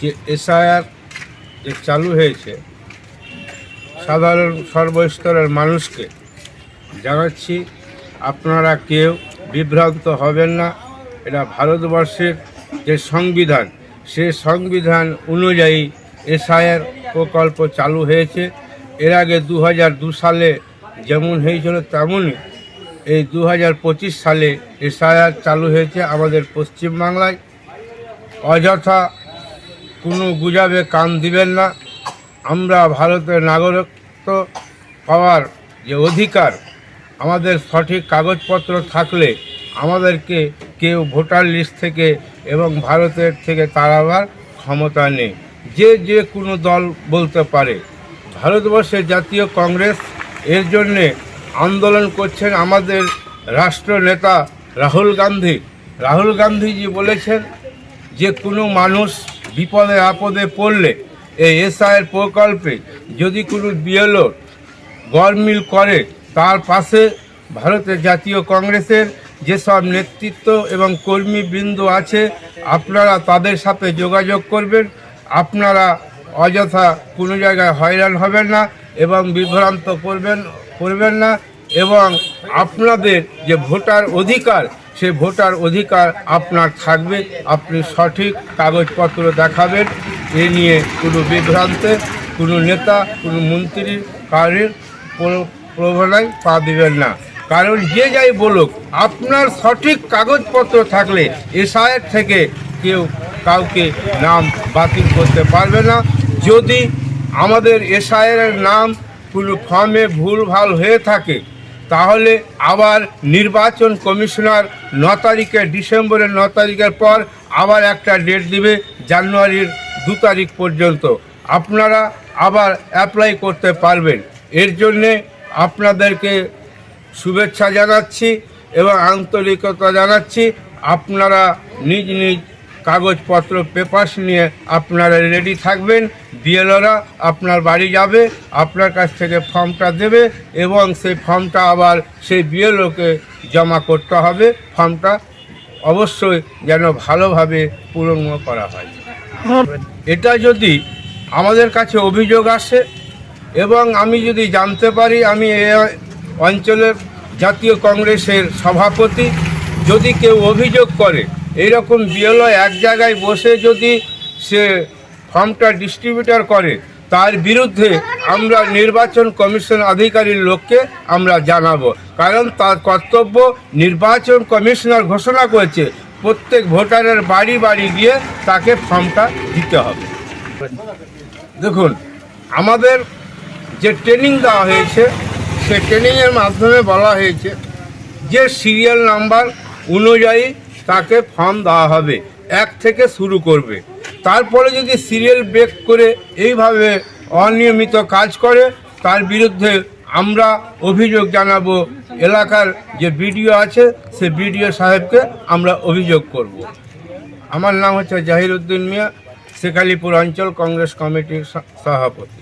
যে এসআইআর যে চালু হয়েছে, সাধারণ সর্বস্তরের মানুষকে জানাচ্ছি, আপনারা কেউ বিভ্রান্ত হবেন না। এটা ভারতবর্ষের যে সংবিধান, সে সংবিধান অনুযায়ী এসআইআর প্রকল্প চালু হয়েছে। এর আগে দু দু সালে যেমন হয়েছিল, তেমনই এই দু সালে এসআইআর চালু হয়েছে আমাদের পশ্চিমবাংলায়। অযথা কোনো গুজাবে কান দিবেন না। আমরা ভারতের নাগরিকত্ব পাওয়ার যে অধিকার, আমাদের সঠিক কাগজপত্র থাকলে আমাদেরকে কেউ ভোটার লিস্ট থেকে এবং ভারতের থেকে তাড়াবার ক্ষমতা নেই। যে যে কোনো দল বলতে পারে। ভারতবর্ষের জাতীয় কংগ্রেস এর জন্যে আন্দোলন করছেন আমাদের রাষ্ট্রনেতা রাহুল গান্ধী। রাহুল গান্ধীজি বলেছেন যে কোনো মানুষ বিপদে আপদে পড়লে এই এসআইয়ের প্রকল্পে যদি কোনো বিএলও গরমিল করে, তার পাশে ভারতের জাতীয় কংগ্রেসের যেসব নেতৃত্ব এবং কর্মীবৃন্দ আছে, আপনারা তাদের সাথে যোগাযোগ করবেন। আপনারা অযথা কোনো জায়গায় হয়রান হবেন না এবং বিভ্রান্ত করবেন করবেন না। এবং আপনাদের যে ভোটার অধিকার সে ভোটার অধিকার আপনার থাকবে, আপনি সঠিক কাগজপত্র দেখাবেন, এ নিয়ে কোনো বিভ্রান্তে, কোনো নেতা, কোনো মন্ত্রীর কারের প্র- প্রভাবনায় পা দিবেন না। কারণ যে যাই বলুক, আপনার সঠিক কাগজপত্র থাকলে এসআইয়ের থেকে কেউ কাউকে নাম বাতিল করতে পারবে না। যদি আমাদের এসআইয়ের নাম কোনো ফর্মে ভুলভাল হয়ে থাকে তাহলে আবার নির্বাচন কমিশনার ন তারিখে, ডিসেম্বরের ন তারিখের পর আবার একটা ডেট দিবে, জানুয়ারির দু তারিখ পর্যন্ত। আপনারা আবার অ্যাপ্লাই করতে পারবেন। এর জন্যে আপনাদেরকে শুভেচ্ছা জানাচ্ছি এবং আন্তরিকতা জানাচ্ছি। আপনারা নিজ নিজ কাগজপত্র পেপার্স নিয়ে আপনারা রেডি থাকবেন। বিএলওরা আপনার বাড়ি যাবে, আপনার কাছ থেকে ফর্মটা দেবে এবং সেই ফর্মটা আবার সেই বিএলওকে জমা করতে হবে। ফর্মটা অবশ্যই যেন ভালোভাবে পূরণ করা হয়। এটা যদি আমাদের কাছে অভিযোগ আসে এবং আমি যদি জানতে পারি, আমি এ অঞ্চলের জাতীয় কংগ্রেসের সভাপতি, যদি কেউ অভিযোগ করে এইরকম বিএলও এক জায়গায় বসে যদি সে ফর্মটা ডিস্ট্রিবিউটার করে, তার বিরুদ্ধে আমরা নির্বাচন কমিশন আধিকারিক লোককে আমরা জানাব। কারণ তার কর্তব্য নির্বাচন কমিশনার ঘোষণা করেছে, প্রত্যেক ভোটারের বাড়ি বাড়ি গিয়ে তাকে ফর্মটা দিতে হবে। দেখুন, আমাদের যে ট্রেনিং দেওয়া হয়েছে, সে ট্রেনিংয়ের মাধ্যমে বলা হয়েছে যে সিরিয়াল নাম্বার অনুযায়ী তাকে ফর্ম দেওয়া হবে, এক থেকে শুরু করবে। তারপরে যদি সিরিয়াল ব্রেক করে এইভাবে অনিয়মিত কাজ করে, তার বিরুদ্ধে আমরা অভিযোগ জানাব। এলাকার যে বিডিও আছে, সে বিডিও সাহেবকে আমরা অভিযোগ করব। আমার নাম হচ্ছে জাহির উদ্দিন মিয়া, শেখালিপুর অঞ্চল কংগ্রেস কমিটির সভাপতি